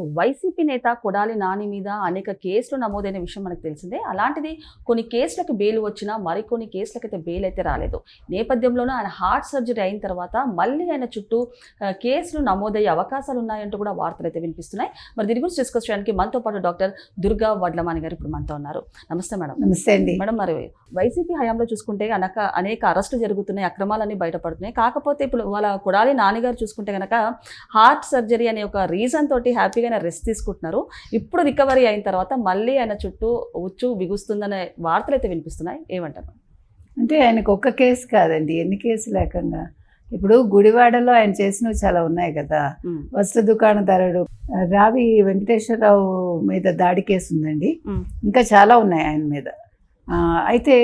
So YCP నేత కొడాలి నాని మీద అనేక కేసులు నమోదైన విషయం మనకు తెలిసిందే. అలాంటిది కొన్ని కేసులకు బెయిల్ వచ్చినా మరికొన్ని కేసులకైతే బెయిల్ అయితే రాలేదు. నేపథ్యంలోనూ ఆయన హార్ట్ సర్జరీ అయిన తర్వాత మళ్ళీ ఆయన చుట్టూ కేసులు నమోదయ్యే అవకాశాలు ఉన్నాయంటూ కూడా వార్తలు అయితే వినిపిస్తున్నాయి. మరి దీని గురించి డిస్కస్ చేయడానికి మనతో పాటు డాక్టర్ దుర్గా వడ్లమాని గారు ఇప్పుడు మనతో ఉన్నారు. నమస్తే మేడం. నమస్తే అండి. మేడం మరి వైసీపీ హయాంలో చూసుకుంటే అనక అనేక అరెస్టులు జరుగుతున్నాయి అక్రమాలన్నీ బయటపడుతున్నాయి. కాకపోతే ఇప్పుడు వాళ్ళ కొడాలి నాన్నగారు చూసుకుంటే కనుక హార్ట్ సర్జరీ అనే ఒక రీజన్ తోటి హ్యాపీగా ఆయన రెస్ట్ తీసుకుంటున్నారు. ఇప్పుడు రికవరీ అయిన తర్వాత మళ్ళీ ఆయన చుట్టూ ఉచ్చు బిగుస్తుందనే వార్తలు అయితే వినిపిస్తున్నాయి. ఏమంటారు? అంటే ఆయనకు ఒక్క కేసు కాదండి. ఎన్ని కేసులు ఏకంగా? ఇప్పుడు గుడివాడలో ఆయన చేసినవి చాలా ఉన్నాయి కదా. వస్త్ర దుకాణదారుడు రావి వెంకటేశ్వరరావు మీద దాడి కేసు ఉందండి ఇంకా చాలా ఉన్నాయి ఆయన మీద. అయితే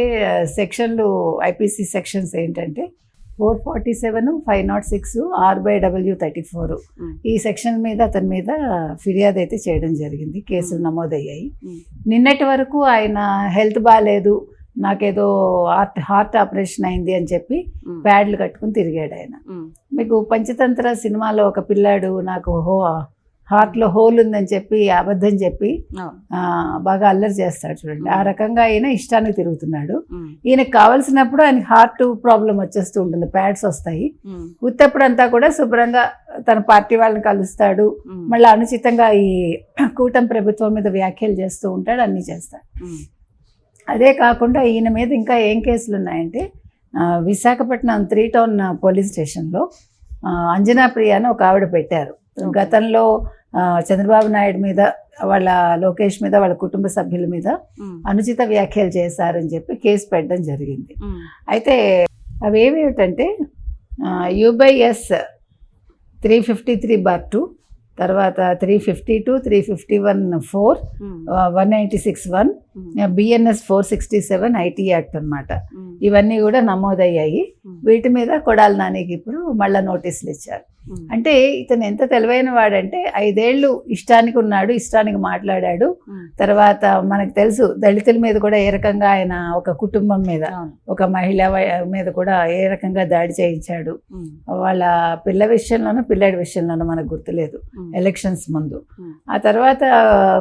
సెక్షన్లు ఐపీసీ సెక్షన్స్ ఏంటంటే four forty seven five naught six R by W thirty four. Um, ఈ సెక్షన్ మీద అతని మీద ఫిర్యాదు అయితే చేయడం జరిగింది కేసులు నమోదయ్యాయి. ఉమ్, నిన్నటి వరకు ఆయన హెల్త్ బాగాలేదు నాకేదో హార్ట్ హార్ట్ ఆపరేషన్ అయింది అని చెప్పి ప్యాడ్లు కట్టుకుని తిరిగాడు ఆయన. మీకు పంచతంత్ర సినిమాలో ఒక పిల్లాడు నాకు హో హార్ట్లో హోల్ ఉందని చెప్పి అబద్ధం చెప్పి బాగా అల్లరి చేస్తాడు చూడండి. ఆ రకంగా ఆయన ఇష్టానికి తిరుగుతున్నాడు. ఈయనకు కావాల్సినప్పుడు ఆయనకి హార్ట్ ప్రాబ్లం వచ్చేస్తూ ఉంటుంది ప్యాడ్స్ వస్తాయి. ఉత్తప్పుడంతా కూడా శుభ్రంగా తన పార్టీ వాళ్ళని కలుస్తాడు. మళ్ళీ అనుచితంగా ఈ కూటమి ప్రభుత్వం మీద వ్యాఖ్యలు చేస్తూ ఉంటాడు అన్నీ చేస్తాడు. అదే కాకుండా ఈయన మీద ఇంకా ఏం కేసులు ఉన్నాయంటే విశాఖపట్నం త్రీ టౌన్ పోలీస్ స్టేషన్లో అంజనా ప్రియ అని ఒక ఆవిడ పెట్టారు. గతంలో చంద్రబాబు నాయుడు మీద వాళ్ళ లోకేష్ మీద వాళ్ళ కుటుంబ సభ్యుల మీద అనుచిత వ్యాఖ్యలు చేశారని చెప్పి కేసు పెట్టడం జరిగింది. అయితే అవి ఏమిటంటే U by S three fifty three bar two తర్వాత three fifty two three fifty one four one ninety six one BNS four sixty seven IT act అనమాట ఇవన్నీ కూడా నమోదయ్యాయి. వీటి మీద కొడాలి నానికి ఇప్పుడు మళ్ళీ నోటీసులు ఇచ్చారు. అంటే ఇతను ఎంత తెలివైన వాడంటే ఐదేళ్ళు ఇష్టానికి ఉన్నాడు ఇష్టానికి మాట్లాడాడు. తర్వాత మనకు తెలుసు దళితుల మీద కూడా ఏ రకంగా ఆయన ఒక కుటుంబం మీద ఒక మహిళ మీద కూడా ఏ రకంగా దాడి చేయించాడు. వాళ్ళ పిల్ల విషయంలోనూ పిల్లాడి విషయంలోనూ మనకు గుర్తులేదు ఎలక్షన్స్ ముందు. ఆ తర్వాత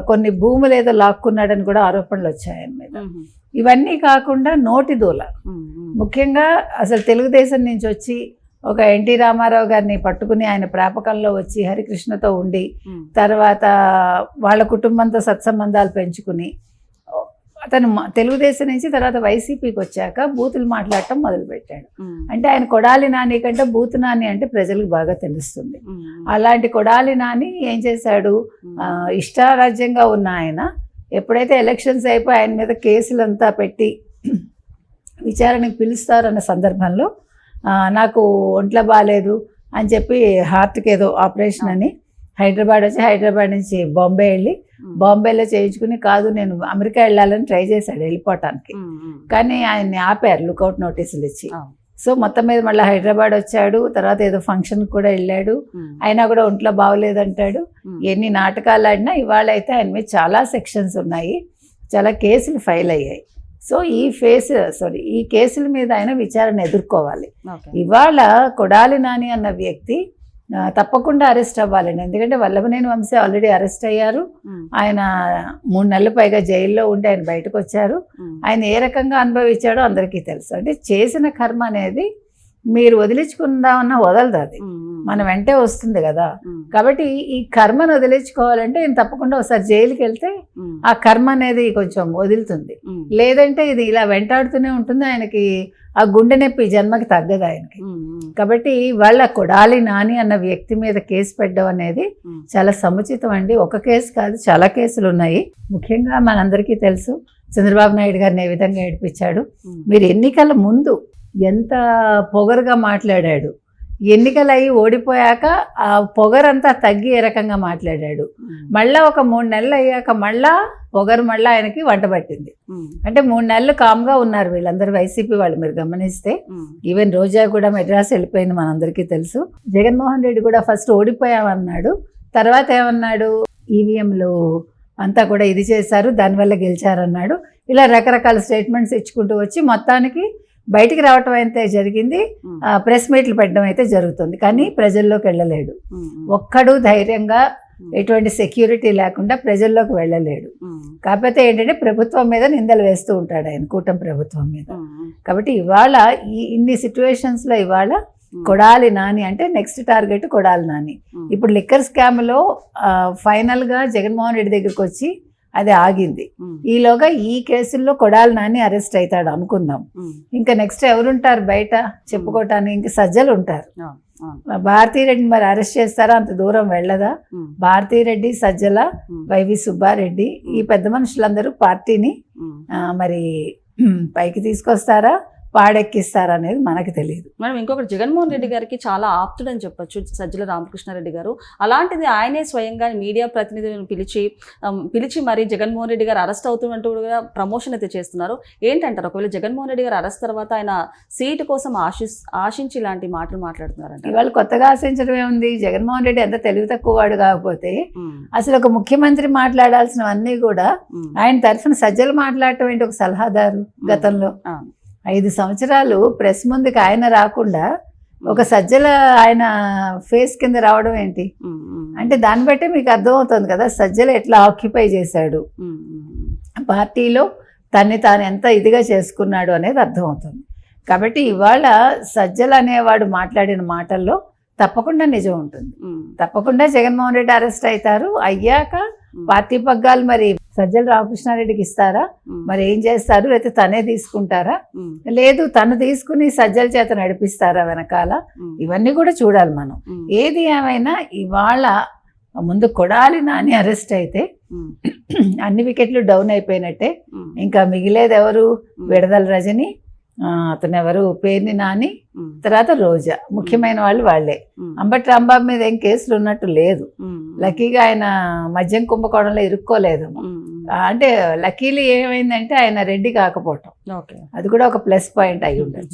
కొన్ని భూములు ఏదో లాక్కున్నాడని కూడా ఆరోపణలు వచ్చాయి ఆయన మీద. ఇవన్నీ కాకుండా నోటి దూల. ముఖ్యంగా అసలు తెలుగుదేశం నుంచి వచ్చి ఒక ఎన్టీ రామారావు గారిని పట్టుకుని ఆయన ప్రాపకంలో వచ్చి హరికృష్ణతో ఉండి తర్వాత వాళ్ళ కుటుంబంతో సత్సంబంధాలు పెంచుకుని అతను తెలుగుదేశం నుంచి తర్వాత వైసీపీకి వచ్చాక బూతులు మాట్లాడటం మొదలుపెట్టాడు. అంటే ఆయన కొడాలి నాని కంటే బూతు నాని అంటే ప్రజలకు బాగా తెలుస్తుంది. అలాంటి కొడాలి నాని ఏం చేశాడు? ఇష్టారాజ్యంగా ఉన్న ఆయన ఎప్పుడైతే ఎలక్షన్స్ అయిపోయి ఆయన మీద కేసులంతా పెట్టి విచారణకు పిలుస్తారన్న సందర్భంలో నాకు ఒంట్లో బాగాలేదు అని చెప్పి హార్ట్కి ఏదో ఆపరేషన్ అని హైదరాబాద్ వచ్చి హైదరాబాద్ నుంచి బాంబే వెళ్ళి బాంబేలో చేయించుకుని కాదు నేను అమెరికా వెళ్ళాలని ట్రై చేశాడు వెళ్ళిపోవటానికి. కానీ ఆయన్ని ఆపారు లుకౌట్ నోటీసులు ఇచ్చి. సో మొత్తం మీద మళ్ళీ హైదరాబాద్ వచ్చాడు తర్వాత ఏదో ఫంక్షన్కి కూడా వెళ్ళాడు. అయినా కూడా ఒంట్లో బాగోలేదంటాడు. ఎన్ని నాటకాలు ఆడినా ఇవాళ అయితే ఆయన మీద చాలా సెక్షన్స్ ఉన్నాయి. చాలా కేసులు ఫైల్ అయ్యాయి. సో ఈ ఫేస్ సారీ ఈ కేసుల మీద ఆయన విచారణ ఎదుర్కోవాలి. ఇవాళ కొడాలి నాని అన్న వ్యక్తి తప్పకుండా అరెస్ట్ అవ్వాలండి. ఎందుకంటే వల్లభనేని వంశీ ఆల్రెడీ అరెస్ట్ అయ్యారు. ఆయన మూడు నెలల పైగా జైల్లో ఉండి ఆయన బయటకు వచ్చారు. ఆయన ఏ రకంగా అనుభవించాడో అందరికీ తెలుసు. అంటే చేసిన కర్మ అనేది మీరు వదిలించుకుందామన్నా వదలదు అది. మన వెంటే వస్తుంది కదా. కాబట్టి ఈ కర్మను వదిలించుకోవాలంటే నేను తప్పకుండా ఒకసారి జైలుకి వెళ్తే ఆ కర్మ అనేది కొంచెం వదులుతుంది. లేదంటే ఇది ఇలా వెంటాడుతూనే ఉంటుంది. ఆయనకి ఆ గుండె నొప్పి జన్మకి తగ్గదు ఆయనకి. కాబట్టి వాళ్ళ కొడాలి నాని అన్న వ్యక్తి మీద కేసు పెట్టడం అనేది చాలా సముచితం అండి. ఒక కేసు కాదు చాలా కేసులు ఉన్నాయి. ముఖ్యంగా మనందరికీ తెలుసు చంద్రబాబు నాయుడు గారిని ఏ విధంగా ఏడిపించాడు. మీరు ఎన్నికల ముందు ఎంత పొగరుగా మాట్లాడాడు. ఎన్నికలు అయ్యి ఓడిపోయాక ఆ పొగరంతా తగ్గి ఏ రకంగా మాట్లాడాడు. మళ్ళా ఒక మూడు నెలలు అయ్యాక మళ్ళా పొగరు మళ్ళా ఆయనకి వంట పట్టింది. అంటే మూడు నెలలు కామ్గా ఉన్నారు వీళ్ళందరూ వైసీపీ వాళ్ళు మీరు గమనిస్తే. ఈవెన్ రోజా కూడా మెడ్రాస్ వెళ్ళిపోయింది మనందరికీ తెలుసు. జగన్మోహన్ రెడ్డి కూడా ఫస్ట్ ఓడిపోయామన్నాడు. తర్వాత ఏమన్నాడు? ఈవీఎంలు అంతా కూడా ఇది చేశారు దానివల్ల గెలిచారన్నాడు. ఇలా రకరకాల స్టేట్మెంట్స్ ఇచ్చుకుంటూ వచ్చి మొత్తానికి బయటికి రావటం అయితే జరిగింది. ప్రెస్ మీట్లు పెట్టడం అయితే జరుగుతుంది. కానీ ప్రజల్లోకి వెళ్ళలేడు. ఒక్కడు ధైర్యంగా ఎటువంటి సెక్యూరిటీ లేకుండా ప్రజల్లోకి వెళ్ళలేడు. కాకపోతే ఏంటంటే ప్రభుత్వం మీద నిందలు వేస్తూ ఉంటాడు ఆయన కూటమి ప్రభుత్వం మీద. కాబట్టి ఇవాళ ఈ ఇన్ని సిచ్యువేషన్స్లో ఇవాళ కొడాలి నాని అంటే నెక్స్ట్ టార్గెట్ కొడాలి నాని. ఇప్పుడు లిక్కర్ స్కామ్లో ఆ, ఫైనల్గా జగన్మోహన్ రెడ్డి దగ్గరికి వచ్చి అది ఆగింది. ఈలోగా ఈ కేసుల్లో కొడాలి నాని అరెస్ట్ అవుతాడు అనుకుందాం. ఇంకా నెక్స్ట్ ఎవరుంటారు బయట? చెప్పుకోవటానికి ఇంకా సజ్జలు ఉంటారు. భారతీరెడ్డి మరి అరెస్ట్ చేస్తారా? అంత దూరం వెళ్ళదా? భారతీరెడ్డి సజ్జల వైవి సుబ్బారెడ్డి ఈ పెద్ద మనుషులందరూ పార్టీని మరి పైకి తీసుకొస్తారా? పాడెక్కిస్తారా అనేది మనకు తెలియదు. మేడం ఇంకొకటి జగన్మోహన్ రెడ్డి గారికి చాలా ఆప్తుడని చెప్పొచ్చు సజ్జల రామకృష్ణారెడ్డి గారు. అలాంటిది ఆయనే స్వయంగా మీడియా ప్రతినిధులను పిలిచి పిలిచి మరి జగన్మోహన్ రెడ్డి గారు అరెస్ట్ అవుతున్నట్టు కూడా ప్రమోషన్ అయితే చేస్తున్నారు. ఏంటంటారు? ఒకవేళ జగన్మోహన్ రెడ్డి గారు అరెస్ట్ తర్వాత ఆయన సీటు కోసం ఆశి ఆశించి ఇలాంటి మాటలు మాట్లాడుతున్నారంట ఇవాళ కొత్తగా ఆశించడం ఏముంది జగన్మోహన్ రెడ్డి ఎంత తెలివి తక్కువ వాడు కాకపోతే అసలు ఒక ముఖ్యమంత్రి మాట్లాడాల్సినవన్నీ కూడా ఆయన తరఫున సజ్జలు మాట్లాడటం ఏంటి ఒక సలహాదారు గతంలో? ఐదు సంవత్సరాలు ప్రెస్ ముందుకు ఆయన రాకుండా ఒక సజ్జల ఆయన ఫేస్ కింద రావడం ఏంటి? అంటే దాన్ని బట్టే మీకు అర్థమవుతుంది కదా సజ్జల ఎట్లా ఆక్యుపై చేశాడు? పార్టీలో తన్ని తాను ఎంత ఇదిగా చేసుకున్నాడు అనేది అర్థమవుతుంది. కాబట్టి ఇవాళ సజ్జల అనేవాడు మాట్లాడిన మాటల్లో తప్పకుండా నిజం ఉంటుంది. తప్పకుండా జగన్మోహన్ రెడ్డి అరెస్ట్ అవుతారు. అయ్యాక పార్టీ పగ్గాలు మరి సజ్జల రామకృష్ణారెడ్డికి ఇస్తారా? మరి ఏం చేస్తారు? లేకపోతే తనే తీసుకుంటారా? లేదు తను తీసుకుని సజ్జల చేత నడిపిస్తారా వెనకాల? ఇవన్నీ కూడా చూడాలి మనం. ఏది ఏమైనా ఇవాళ ముందు కొడాలి నాని అరెస్ట్ అయితే అన్ని వికెట్లు డౌన్ అయిపోయినట్టే. ఇంకా మిగిలేది ఎవరు? ఉమ్, విడదల రజని అతను ఎవరు? పేర్ని నాని తర్వాత రోజా. ముఖ్యమైన వాళ్ళు వాళ్ళే. అంబటి రాంబాబు మీద ఏం కేసులు ఉన్నట్టు లేదు. లక్కీగా ఆయన మద్యం కుంభకోణంలో ఇరుక్కోలేదు. అంటే లక్కీలు ఏమైందంటే ఆయన రెడ్డి కాకపోవటం. ఓకే. అది కూడా ఒక ప్లస్ పాయింట్ అయి ఉండొచ్చు.